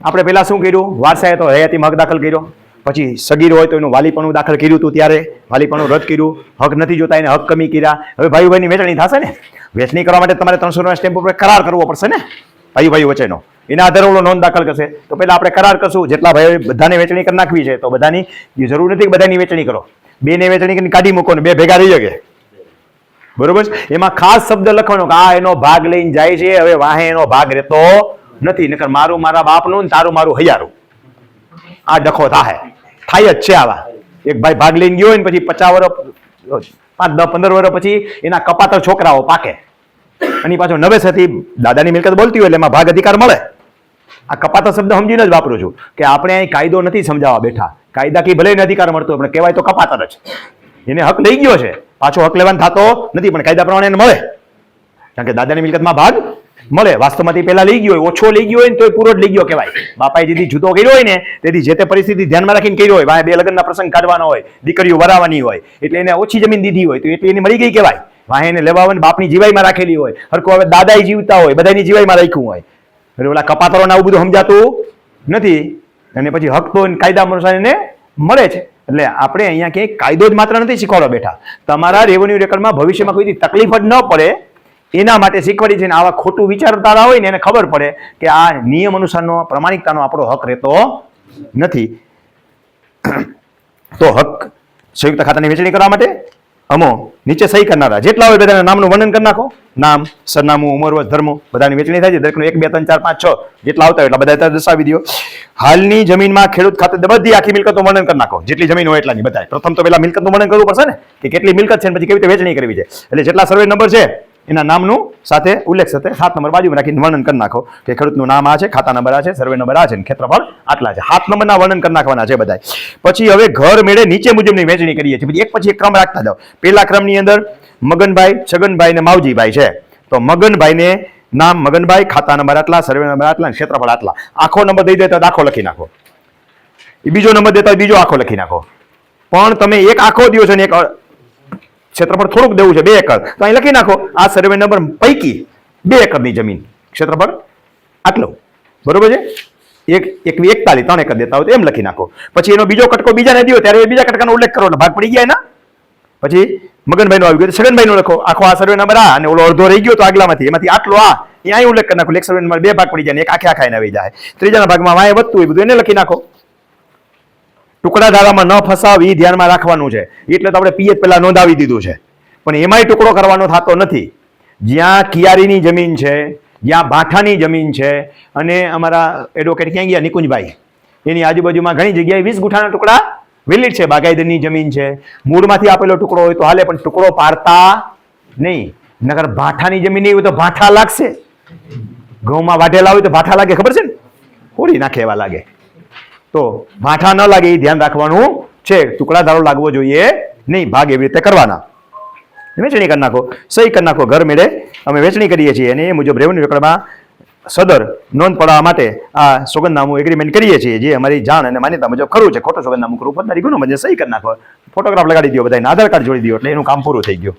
આપણે પહેલાં શું કર્યું? વારસાએ તો હયાતી હક દાખલ કર્યો. પછી સગીર હોય તો એનું વાલીપણું દાખલ કર્યું હતું ત્યારે. વાલીપણું રદ કર્યું. હક નથી જોતા, એને હક કમી કર્યા. હવે ભાઈ ભાઈની વેચણી થશે ને? વેચણી કરવા માટે તમારે ત્રણસો રૂપિયા સ્ટેમ્પ ઉપર કરાર કરવો પડશે ને? ભાઈ ભાઈ વચ્ચેનો. એના આધારે ઓલો નોંધ દાખલ કરશે. તો પહેલાં આપણે કરાર કરશું. જેટલા ભાઈઓ બધાને વેચણી કરી નાખવી છે, તો બધાની જરૂર નથી કે બધાની વેચણી કરો. બે ને વેચણી કરીને કાઢી મૂકો ને બે ભેગા રહી શકે બરોબર એમાં ખાસ શબ્દ લખવાનો કે આ એનો ભાગ લઈને જાય છે, હવે વાહે એનો ભાગ રહેતો નથી, નકર મારું મારા બાપનું ને તારું મારું હૈયારું. આ ડખો થાય થાય જ છે આવા. એક ભાઈ ભાગ લઈને ગયો હોય ને પછી પચાસ વર્ષ પાંચ, દસ, પંદર વર્ષ પછી એના કપાતર છોકરાઓ પાકે. ઈ પાછો નવેસરથી દાદાની મિલકત બોલતી હોય એટલે એમાં ભાગ અધિકાર મળે. આ કપાતા શબ્દ સમજીને જ વાપરું છું કે આપણે અહીં કાયદો નથી સમજાવવા બેઠા. કાયદા કી ભલે અધિકાર મળતો પણ કહેવાય તો કપાતર જ. એને હક લઈ ગયો છે. પાછો હક લેવાનો થતો નથી, પણ કાયદા પ્રમાણે એને મળે. કારણ કે દાદાની મિલકતમાં ભાગ મળે. વાસ્તવમાંથી પહેલા લઈ ગયો હોય, ઓછો લઈ ગયો હોય ને એ પૂરો જ લઈ ગયો કહેવાય. બાપાએ જેથી જુદો કર્યો હોય ને, તેથી જે તે પરિસ્થિતિ ધ્યાનમાં રાખીને કર્યો હોય બે લગ્નના પ્રસંગ કાઢવાનો હોય, દીકરીઓ વરાવાની હોય, એટલે એને ઓછી જમીન દીધી હોય, તો એટલી એની મળી ગઈ કહેવાય. વાંહે એને લેવા હોય બાપની જીવાઈમાં રાખેલી હોય હરકો હવે દાદાએ જીવતા હોય બધાની જીવાઈમાં રાખ્યું હોય. એટલે ઓલા કપાતરોને આવું બધું સમજાતું નથી. અને પછી હક તો કાયદા અનુસાર એને મળે છે. એટલે આપણે અહીંયા ક્યાંય કાયદો જ માત્ર નથી શીખવાડવા બેઠા. તમારા રેવન્યુ રેકર્ડમાં ભવિષ્યમાં કોઈ તકલીફ જ ન પડે એના માટે શીખવાડી છે ને આવા ખોટું વિચારતા હોય ને એને ખબર પડે કે આ નિયમ અનુસારનો, પ્રામાણિકતાનો આપણો હક રહેતો નથી. તો હક સંયુક્ત ખાતાની વેચણી કરવા માટે અમો નીચે સહી કરનારા. જેટલા હોય બધાના નામનું વર્ણન કરી નાખો. નામ, સરનામું, ઉંમર વર્ષ બધાની વેચણી થાય છે. દરેકનું એક, બે, ત્રણ, ચાર, પાંચ, છ જેટલા આવતા હોય એટલા બધા દર્શાવી દો હાલની જમીનમાં ખેડૂત ખાતે બધી આખી મિલકતનું વર્ણન કરી નાખો. જેટલી જમીન હોય એટલાની બધા પ્રથમ તો પેલા મિલકતનું વર્ણન કરવું પડશે ને કે કેટલી મિલકત છે પછી કેવી રીતે વેચણી કરવી છે. એટલે જેટલા સર્વે નંબર છે એના નામનું સાથે ઉલ્લેખ સાથે સાત નંબર બાજુમાં રાખીને વર્ણન કરી નાખો કે ખેડૂતનું નામ આ છે, ખાતા નંબર આ છે, સર્વે નંબર આ છે ને ક્ષેત્રફળ આટલા છે. સાત નંબરના વર્ણન કરી નાખવાના છે બધા પછી હવે ઘર મેળે નીચે મુજબની વહેંચણી કરીએ છીએ. પછી એક પછી એક ક્રમ રાખતા જાઓ. પેલા ક્રમની અંદર મગનભાઈ, છગનભાઈ ને માવજીભાઈ છે. તો મગનભાઈને નામ મગનભાઈ, ખાતા નંબર આટલા, સર્વે નંબર આટલા ક્ષેત્રફળ આટલા. આખો નંબર દઈ દેતા આખો લખી નાખો. એ બીજો નંબર દેતા બીજો આખો લખી નાખો. પણ તમે એક આખો દિવસ છો ને એક ક્ષેત્રફળ થોડુંક દેવું છે, બે એકર. તો અહીં લખી નાખો, આ સર્વે નંબર પૈકી બે એકરની જમીન. ક્ષેત્રફળ આટલું. બરોબર છે? એક એક એકતાલીસ, ત્રણ એકર દેતા હોય તો એમ લખી નાખો. પછી એનો બીજો કટકો બીજાને દીધો ત્યારે એ બીજા કટકાનો ઉલ્લેખ કરો ભાગ પડી ગયા એના. પછી મગનભાઈ નો આવી ગયો. છગનભાઈ નો લખો, આખો આ સર્વે નંબર આ, અને ઓલો અડધો રહી ગયો તો આગલામાંથી. એમાંથી આટલો આ. અહીંયા અહીં ઉલ્લેખ કરી નાખો. એક સર્વે નંબર બે ભાગ પડી જાય એક આખે આખા એને આવી જાય. ત્રીજાના ભાગમાં વાય વધતું હોય બધું એને લખી નાખો. ટુકડા ધારામાં ન ફસાવ એ ધ્યાનમાં રાખવાનું છે. એટલે તો આપણે પીએચ પહેલાં નોંધાવી દીધું છે. પણ એમાંય ટુકડો કરવાનો થતો નથી. જ્યાં કિયારીની જમીન છે, જ્યાં ભાઠાની જમીન છે, અને અમારા એડવોકેટ ક્યાં ગયા? નિકુંજભાઈ. એની આજુબાજુમાં ઘણી જગ્યાએ વીસ ગુઠાના ટુકડા વિલીટ છે. બાગાયતની જમીન છે. મૂળમાંથી આપેલો ટુકડો હોય તો હાલે, પણ ટુકડો પાડતા નહીં. નગર ભાઠાની જમીન નહીં હોય તો ભાઠા લાગશે. ઘઉંમાં વાઢેલા હોય તો ભાઠા લાગે, ખબર છે ને? હોળી નાખે એવા લાગે. તો ભાઠા ન લાગે એ ધ્યાન રાખવાનું છે. ટુકડા ધારો લાગવો જોઈએ નહીં. ભાગ એવી રીતે કરવાના. વેચણી કરી નાખો. સહી કરી નાખો ઘર મેળે. અમે વેચણી કરીએ છીએ અને એ મુજબ રેવન્યુ રેકર્ડમાં સદર નોંધ પડાવવા માટે આ સોગંદનામું એગ્રીમેન્ટ કરીએ છીએ. જે અમારી જાણ અને માન્યતા મુજબ ખરું છે. ખોટું સોગંદનામું કરવું પત્તારી ગુનો મને સહી કરી નાખો. ફોટોગ્રાફ લગાડી દો બધાને. આધાર કાર્ડ જોડી દો એટલે એનું કામ પૂરું થઈ ગયું.